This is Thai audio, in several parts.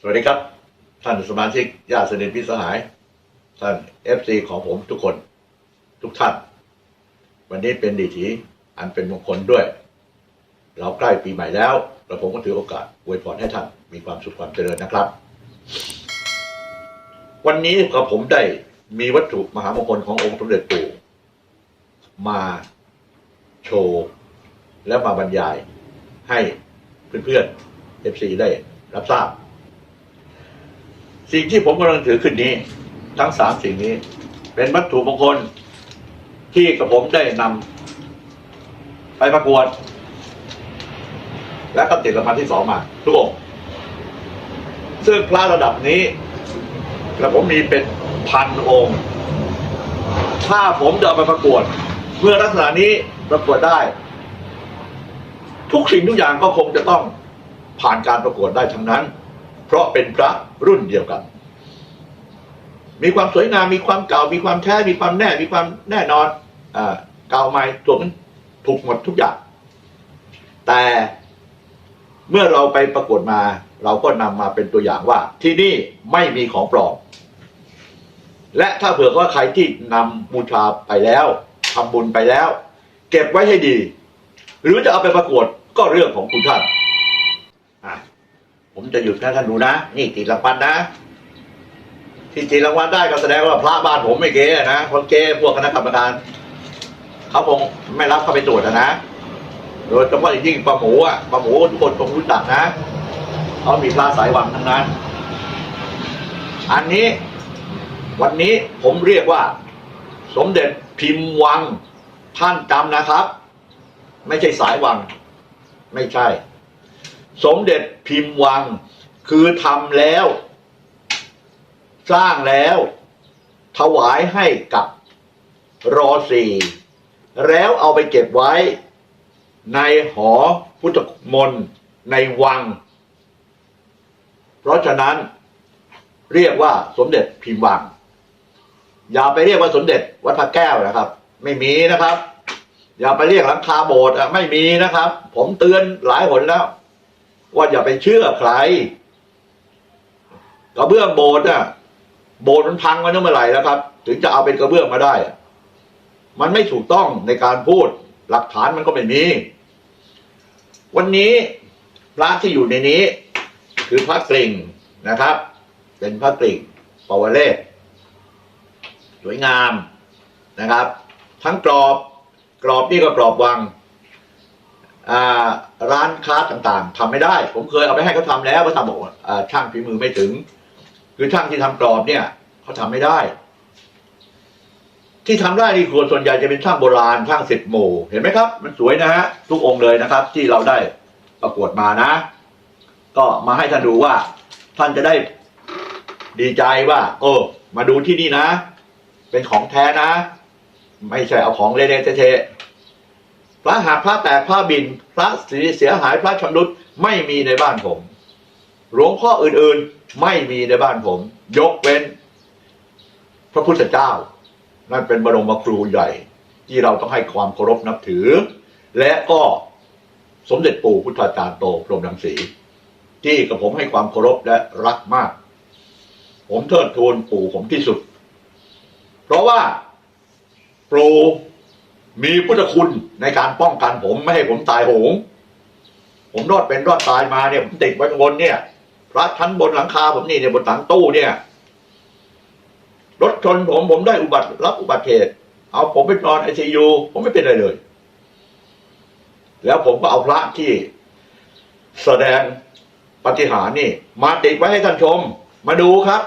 สวัสดีครับ ท่านสมาชิกญาติสนิทพิสหาย ท่านเอฟซีของผมทุกคน ทุกท่าน วันนี้เป็นดีถีอันเป็นมงคลด้วย เราใกล้ปีใหม่แล้วและผมก็ถือโอกาสอวยพรให้ท่านมีความสุขความเจริญนะครับ วันนี้กับผมได้มีวัตถุมหามงคลขององค์สมเด็จปู่มาโชว์และมาบรรยายให้เพื่อนๆเอฟซีได้รับทราบ สิ่งที่ผมกำลังถือขึ้นนี้ ทั้งสามสิ่งนี้ เป็นวัตถุมงคลที่กระผมได้นำไปประกวด และก็ติดรางวัลที่สองมา ทุกองค์ซึ่งพระระดับนี้กระผมมีเป็นพันองค์ ถ้าผมจะเอาไปประกวด เมื่อลักษณะนี้ประกวดได้ ทุกสิ่งทุกอย่างก็คงจะต้องผ่านการประกวดได้ทั้งนั้น เพราะเป็นพระรุ่นเดียวกัน มีความสวยงามมีความเก่า มีความแท้ มีความแน่ มีความแน่นอนอเก่าใหม่ตัวมันถูกหมดทุกอย่าง แต่เมื่อเราไปประกวดมา เราก็นำมาเป็นตัวอย่างว่า ที่นี่ไม่มีของปลอม และถ้าเผื่อว่าใครที่นำบูชาไปแล้วทำบุญไปแล้ว เก็บไว้ให้ดี หรือจะเอาไปประกวดก็เรื่องของคุณท่านอะ ผมจะหยุดนะท่านดูนะ นี่ติดรางวัลนะ ที่ติดรางวัลได้ก็แสดงว่าพระบ้านผมไม่เก๋นะคนเก๋พวกคณะกรรมการเขาคงไม่รับเข้าไปตรวจอะนะ โดยเฉพาะอย่างยิ่งปลาหมูอะปลาหมูทุกคนคงรู้จักนะเขามีพระสายหวังทั้งนั้น อันนี้วันนี้ผมเรียกว่า สมเด็จพิมพ์วังท่านจำนะครับ ไม่ใช่สายวัง ไม่ใช่ สมเด็จพิมพ์วัง คือทำแล้ว สร้างแล้ว ถวายให้กับรอสีแล้วเอาไปเก็บไว้ ในหอพุทธมนต์ในวัง เพราะฉะนั้นเรียกว่าสมเด็จพิมพ์วัง อย่าไปเรียกว่าสมเด็จวัดพระแก้วนะครับ ไม่มีนะครับ อย่าไปเรียกหลังคาโบสถ์ไม่มีนะครับ ผมเตือนหลายหนแล้ว ว่าอย่าไปเชื่อใครกระเบื้องโบสถ์อะโบสถ์มันพังมาเมื่อไหร่แล้วครับ ถึงจะเอาเป็นกระเบื้องมาได้ มันไม่ถูกต้องในการพูด หลักฐานมันก็ไม่มี วันนี้พระที่อยู่ในนี้ คือพระกริ่งนะครับ เป็นพระกริ่งปวเรศสวยงามนะครับ ทั้งกรอบกรอบนี่ก็กรอบวัง ร้านค้าต่างๆทำไม่ได้ ผมเคยเอาไปให้เขาทำแล้วเขาทำบอกว่าช่างฝีมือไม่ถึง คือช่างที่ทำกรอบเนี่ยเขาทำไม่ได้ ที่ทำได้นี่ควรส่วนใหญ่จะเป็นช่างโบราณช่างสิบหมู่เห็นไหมครับ มันสวยนะฮะทุกองค์เลยนะครับ ที่เราได้ประกวดมานะ ก็มาให้ท่านดูว่า ท่านจะได้ดีใจว่า เออ มาดูที่นี่นะ เป็นของแท้นะ ไม่ใช่เอาของเละๆเทะ พระหักพระแตกพระบิน พระเสียหายพระชำรุดไม่มีในบ้านผมหลวงพ่ออื่นๆไม่มีในบ้านผม ยกเว้น พระพุทธเจ้า นั่นเป็นบรมครูใหญ่ ที่เราต้องให้ความเคารพนับถือ และก็สมเด็จปู่พุทธาจารย์โตพรหมรังสี ที่กับผมให้ความเคารพและรักมาก ผมเทิดทูนปู่ผมที่สุด เพราะว่าปู่ มีพุทธคุณในการป้องกันผมไม่ให้ผมตายโหง ผมรอดเป็นรอดตายมาเนี่ยผมติดไว้ข้างบนเนี่ย พระชั้นบนหลังคาผมนี่เนี่ยบนหลังตู้เนี่ยรถชนผมผมได้อุบัติรับอุบัติเหตุเอาผมไปนอนไอซียูผมไม่เป็นอะไรเลย แล้วผมก็เอาพระที่แสดงปฏิหารนี่ มาติดไว้ให้ท่านชม มาดูครับ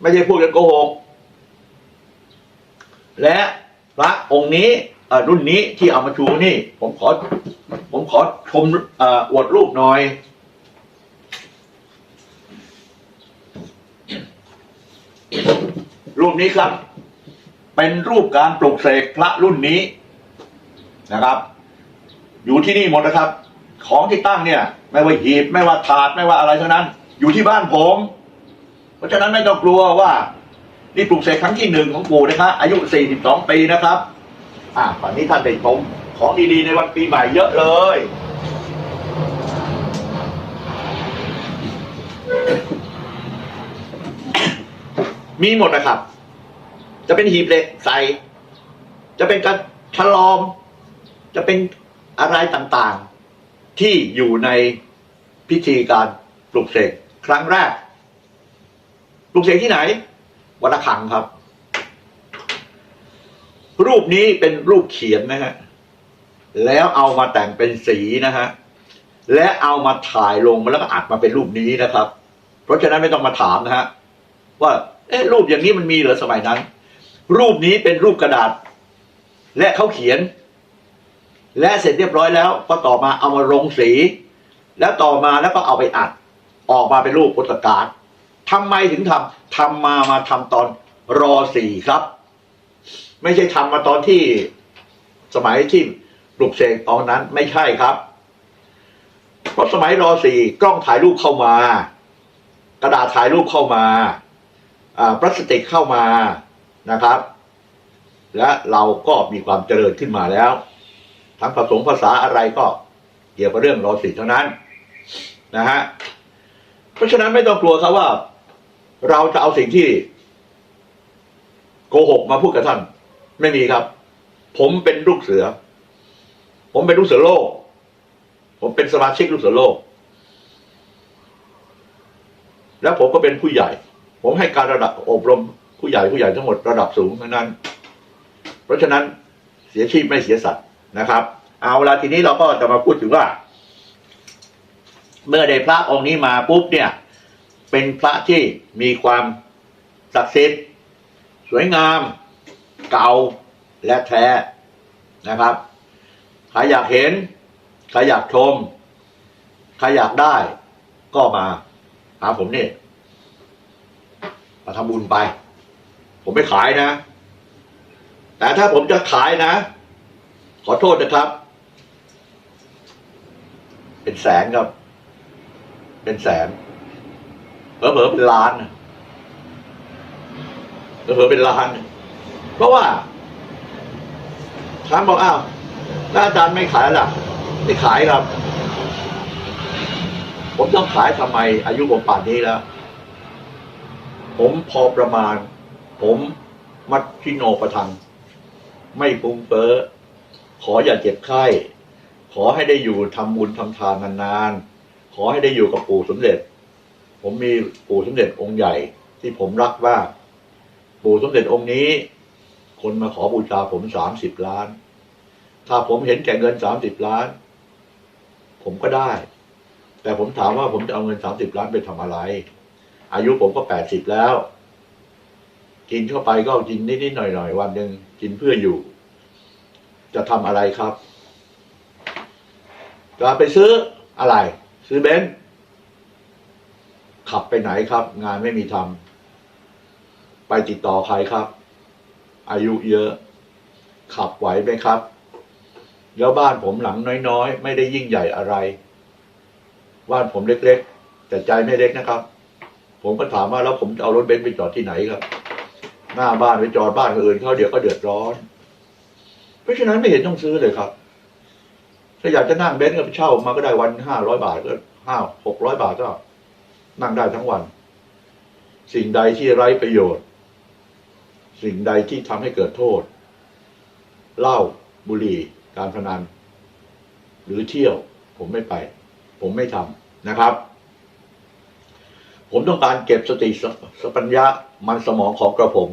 ไม่ใช่พูดกันโกหกและพระองค์นี้ รุ่นนี้ที่เอามาชูนี่ ผมขอ ผมขอชมอวดรูปหน่อยรูปนี้ครับ เป็นรูปการปลุกเสกพระรุ่นนี้นะครับ อยู่ที่นี่หมดนะครับ ของที่ตั้งเนี่ย ไม่ว่าหีบไม่ว่าถาดไม่ว่าอะไรเทั้งนั้น อยู่ที่บ้านผม เพราะฉะนั้นไม่ต้องกลัวว่า นี่ปลูกเสกครั้งที่หนึ่งของปู่นะครับอายุ 42 ปีนะครับ อ่าตอนนี้ท่านได้ชมของดีๆในวันปีใหม่เยอะเลยมีหมดนะครับ จะเป็นหีบเหล็กใส่ จะเป็นการฉลอม จะเป็นอะไรต่างๆ ที่อยู่ในพิธีการปลุกเสกครั้งแรก ปลุกเสกที่ไหนวัดระฆังครับ รูปนี้เป็นรูปเขียนนะฮะแล้วเอามาแต่งเป็นสีนะฮะและเอามาถ่ายลงมาแล้วก็อัดมาเป็นรูปนี้นะครับ เพราะฉะนั้นไม่ต้องมาถามนะฮะว่าเอ๊ะรูปอย่างนี้มันมีเหรอสมัยนั้น รูปนี้เป็นรูปกระดาษ และเขาเขียน และเสร็จเรียบร้อยแล้ว ก็ต่อมาเอามาลงสี แล้วต่อมาแล้วก็เอาไปอัด ออกมาเป็นรูปพุทธการดทำไมถึงทำทำมามาทำตอนรอสี่ครับ ไม่ใช่ทำมาตอนที่สมัยที่ปลุกเสกตอนนั้นไม่ใช่ครับ เพราะสมัยรอสี่กล้องถ่ายรูปเข้ามา กระดาษถ่ายรูปเข้ามาอ่าพลาสติกเข้ามานะครับ และเราก็มีความเจริญขึ้นมาแล้ว ทั้งผสมภาษาอะไรก็เกี่ยวกับเรื่องรอสี่เท่านั้นนะฮะเพราะฉะนั้นไม่ต้องกลัวครับว่า เราจะเอาสิ่งที่โกหกมาพูดกับท่าน ไม่มีครับ ผมเป็นลูกเสือ ผมเป็นลูกเสือโลก ผมเป็นสมาชิกลูกเสือโลก แล้วผมก็เป็นผู้ใหญ่ ผมให้การระดับอบรมผู้ใหญ่ผู้ใหญ่ทั้งหมดระดับสูงทั้งนั้น เพราะฉะนั้นเสียชีพไม่เสียสัตว์นะครับ เอาเวลาทีนี้เราก็จะมาพูดถึงว่า เมื่อได้พระองค์นี้มาปุ๊บเนี่ย เป็นพระที่มีความศักดิ์สิทธิ์สวยงาม เก่าและแท้นะครับ ใครอยากเห็น ใครอยากชม ใครอยากได้ก็มาหาผมนี่มาทำบุญไป ผมไม่ขายนะ แต่ถ้าผมจะขายนะ ขอโทษนะครับ เป็นแสนครับ เป็นแสนเผลอๆเป็นล้านนะเผลอๆเป็นล้าน เพราะว่าถามบอกอ้าวแล้วอาจารย์ไม่ขายล่ะไม่ขายครับ ผมต้องขายทำไม อายุผมป่านนี้แล้ว ผมพอประมาณ ผมมัดชิโนประทัง ไม่ฟุ้งเฟ้อขออย่าเจ็บไข้ ขอให้ได้อยู่ทำบุญทำทานนานๆ ขอให้ได้อยู่กับปู่สมเด็จ ผมมีปู่สมเด็จองค์ใหญ่ที่ผมรักมากปู่สมเด็จองค์นี้ คนมาขอบูชาผมสามสิบล้าน ถ้าผมเห็นแก่เงินสามสิบล้าน ผมก็ได้ แต่ผมถามว่าผมจะเอาเงินสามสิบล้านไปทำอะไร อายุผมก็แปดสิบแล้ว กินเข้าไปก็กินนิดๆหน่อยๆวันหนึ่งกินเพื่ออยู่ จะทำอะไรครับจะไปซื้ออะไร ซื้อเบนซ์ขับไปไหนครับ งานไม่มีทำไปติดต่อใครครับ อายุเยอะ ขับไหวไหมครับ แล้วบ้านผมหลังน้อยๆ ไม่ได้ยิ่งใหญ่อะไร บ้านผมเล็กๆ แต่ใจไม่เล็กนะครับ ผมก็ถามว่าแล้วผมจะเอารถเบนซ์ไปจอดที่ไหนครับ หน้าบ้านไปจอดบ้านคนอื่นเขาเดี๋ยวก็เดือดร้อน เพราะฉะนั้นไม่เห็นต้องซื้อเลยครับ ถ้าอยากจะนั่งเบนซ์ก็ไปเช่ามาก็ได้วันห้าร้อยบาทก็ห้าหกร้อยบาทก็นั่งได้ทั้งวัน สิ่งใดที่ไร้ประโยชน์ สิ่งใดที่ทำให้เกิดโทษเหล้าบุหรี่การพนัน หรือเที่ยวผมไม่ไป ผมไม่ทำนะครับ ผมต้องการเก็บสติสสปัญญะมันสมองของกระผม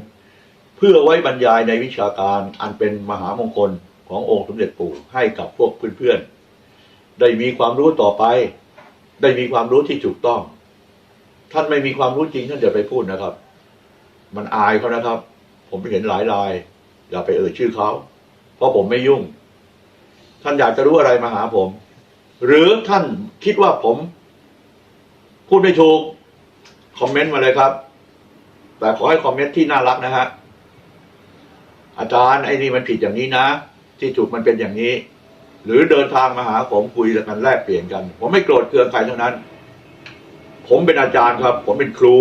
เพื่อไว้บรรยายในวิชาการอันเป็นมหามงคลขององค์สมเด็จปู่ให้กับพวกเพื่อนๆ ได้มีความรู้ต่อไป ได้มีความรู้ที่ถูกต้อง ท่านไม่มีความรู้จริงท่านอย่าไปพูดนะครับ มันอายเขานะครับ ผมเห็นหลายราย อย่าไปเอ่ยชื่อเขาเพราะผมไม่ยุ่ง ท่านอยากจะรู้อะไรมาหาผม หรือท่านคิดว่าผม พูดไม่ถูกคอมเมนต์มาเลยครับ แต่ขอให้คอมเมนต์ที่น่ารักนะฮะอาจารย์ไอ้นี่มันผิดอย่างนี้นะ ที่ถูกมันเป็นอย่างนี้ หรือเดินทางมาหาผมคุยกันแลกเปลี่ยนกัน ผมไม่โกรธเคืองใครทั้งนั้น ผมเป็นอาจารย์ครับ ผมเป็นครู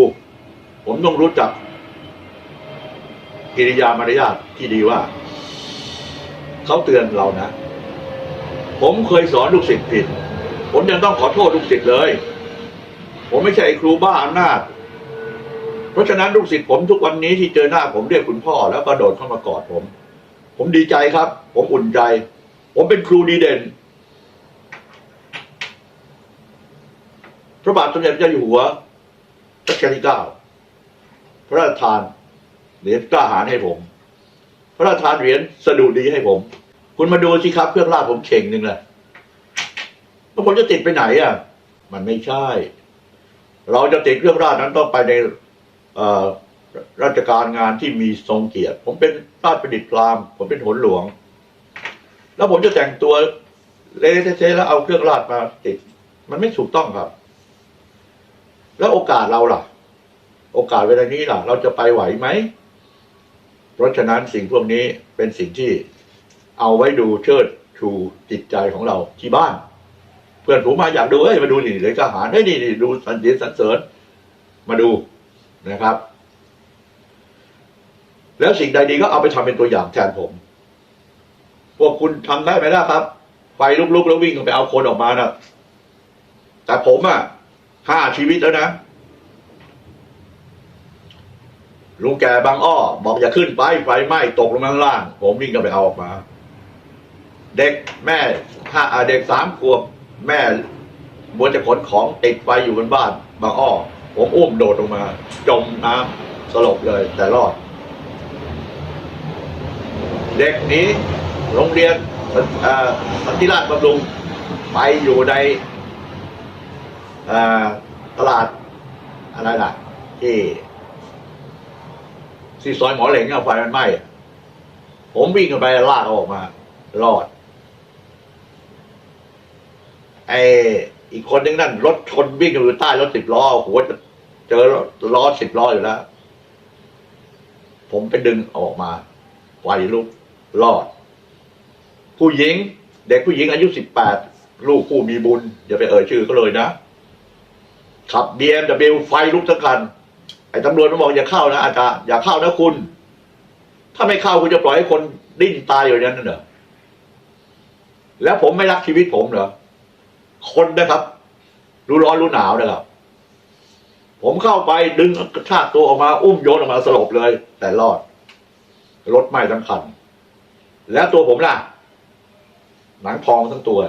ผมต้องรู้จัก กิริยามารยาทที่ดีว่า เขาเตือนเรานะ ผมเคยสอนลูกศิษย์ผิด ผมยังต้องขอโทษลูกศิษย์เลย ผมไม่ใช่ไอ้ครูบ้าอำนาจ เพราะฉะนั้นลูกศิษย์ผมทุกวันนี้ที่เจอหน้าผมเรียกคุณพ่อ แล้วก็โดดเข้ามากอดผม ผมดีใจครับ ผมอุ่นใจ ผมเป็นครูดีเด่น พระบาทสมเด็จพระเจ้าอยู่หัวรัชกาลที่เก้าพระราชทาน เหรียญกล้าหาญให้ผม พระราชทานเหรียญสดุดีให้ผม คุณมาดูสิครับเครื่องราชผมเข่งหนึ่งเลยแล้วผมจะติดไปไหนอะ มันไม่ใช่ เราจะติดเครื่องราชนั้นต้องไปในราชการงานที่มีทรงเกียรติ ผมเป็นราชประดิษฐ์พราม ผมเป็นหนหลวง แล้วผมจะแต่งตัวเละเทะๆแล้วเอาเครื่องราชมาติด มันไม่ถูกต้องครับ แล้วโอกาสเราล่ะ โอกาสเวลานี้ล่ะ เราจะไปไหวไหม เพราะฉะนั้นสิ่งพวกนี้เป็นสิ่งที่เอาไว้ดูเชิดชูจิตใจของเราที่บ้าน เพื่อนผมมาอยากดูเฮ้ยมาดูนี่เลยทหารเฮ้ยนี่นี่ดูสันเสริญสันเสริญมาดูนะครับ แล้วสิ่งใดดีก็เอาไปทำเป็นตัวอย่างแทนผม พวกคุณทำได้ไหมล่ะครับไฟลุกๆแล้ววิ่งไปเอาคนออกมานะแต่ผมอะห้าชีวิตแล้วนะ ลุงแกบางอ้อบอกอย่าขึ้นไปไฟไหม้ตกลงมาข้างล่าง ผมวิ่งก็ไปเอาออกมา เด็กแม่ห้าเด็กสามขวบแม่บนจะขนของติดไฟอยู่บนบ้าน บางอ้อ ผมอุ้มโดดลงมา จมน้ำสลบเลยแต่รอด เด็กนี้โรงเรียนสันติราชบำรุงไปอยู่ในตลาดอะไรล่ะที่ ที่ซอยหมอเหลงเอาไฟมันไหม้ผมวิ่งกันไปลากเขาออกมา รอด ไออีกคนนึงนั่นรถชนวิ่งอยู่ใต้รถสิบล้อหัวจะเจอล้อสิบล้ออยู่แล้ว ผมไปดึงออกมาไฟลุกรอด ผู้หญิง เด็กผู้หญิงอายุสิบแปดลูกผู้มีบุญอย่าไปเอ่ยชื่อเขาเลยนะขับ BMW ไฟลุกทั้งคัน ไอ้ตำรวจมันบอกอย่าเข้านะอาจารย์อย่าเข้านะคุณ ถ้าไม่เข้าคุณจะปล่อยให้คนดิ้นตายอยู่อย่างนั้นเหรอแล้วผมไม่รักชีวิตผมเหรอคนนะครับ รู้ร้อนรู้หนาวนะครับ ผมเข้าไปดึงกระชากตัวออกมา อุ้มโยนออกมาสลบเลย แต่รอดรถไหม้ทั้งคัน แล้วตัวผมล่ะ หนังพองทั้งตัว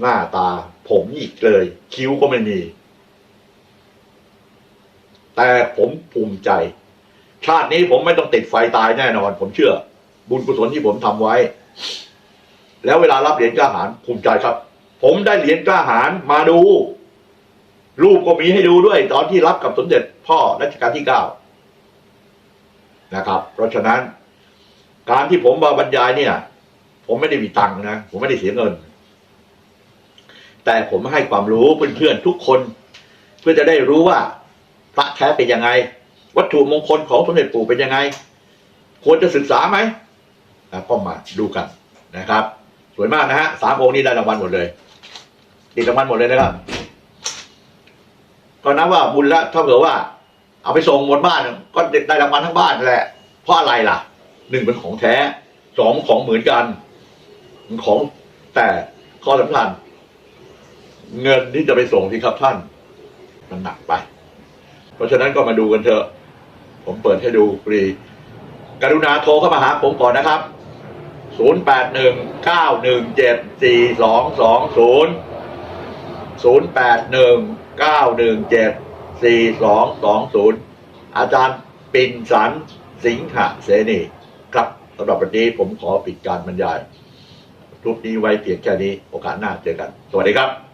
หน้าตา ผมหยิกเลย คิ้วก็ไม่มี แต่ผมภูมิใจ ชาตินี้ผมไม่ต้องติดไฟตายแน่นอน ผมเชื่อ บุญกุศลที่ผมทำไว้ แล้วเวลารับเหรียญกล้าหาญภูมิใจครับ ผมได้เหรียญกล้าหาญมาดู รูปก็มีให้ดูด้วย ตอนที่รับกับสมเด็จพ่อรัชกาลที่เก้านะครับ เพราะฉะนั้น การที่ผมมาบรรยายเนี่ย ผมไม่ได้มีตังค์นะ ผมไม่ได้เสียเงิน แต่ผมให้ความรู้เพื่อนๆทุกคน เพื่อจะได้รู้ว่า พระแท้เป็นยังไง วัตถุมงคลของสมเด็จปู่เป็นยังไง ควรจะศึกษาไหมก็มาดูกันนะครับ สวยมากนะฮะสามองค์นี้ได้รางวัลหมดเลยติดรางวัลหมดเลยนะครับก็นับว่าบุญละเท่ากับว่า เอาไปส่งบนบ้านก็ได้รางวัลทั้งบ้านนั่นแหละเพราะอะไรล่ะหนึ่งเป็นของแท้สองของเหมือนกัน ของแต่ข้อสำคัญเงินที่จะไปส่งที่ครับท่าน มันหนักไป เพราะฉะนั้นก็มาดูกันเถอะ ผมเปิดให้ดูฟรีกรุณาโทรเข้ามาหาผมก่อนนะครับ 0 8 1 9 1 7 4 2 2 0 0 8 1 9 1 7 4 2 2 0 อาจารย์ปินสันสิงหะเสนีครับสำหรับวันนี้ผมขอปิดการบรรยายทุกนี้ไว้เพียงแค่นี้โอกาสหน้าเจอกัน สวัสดีครับ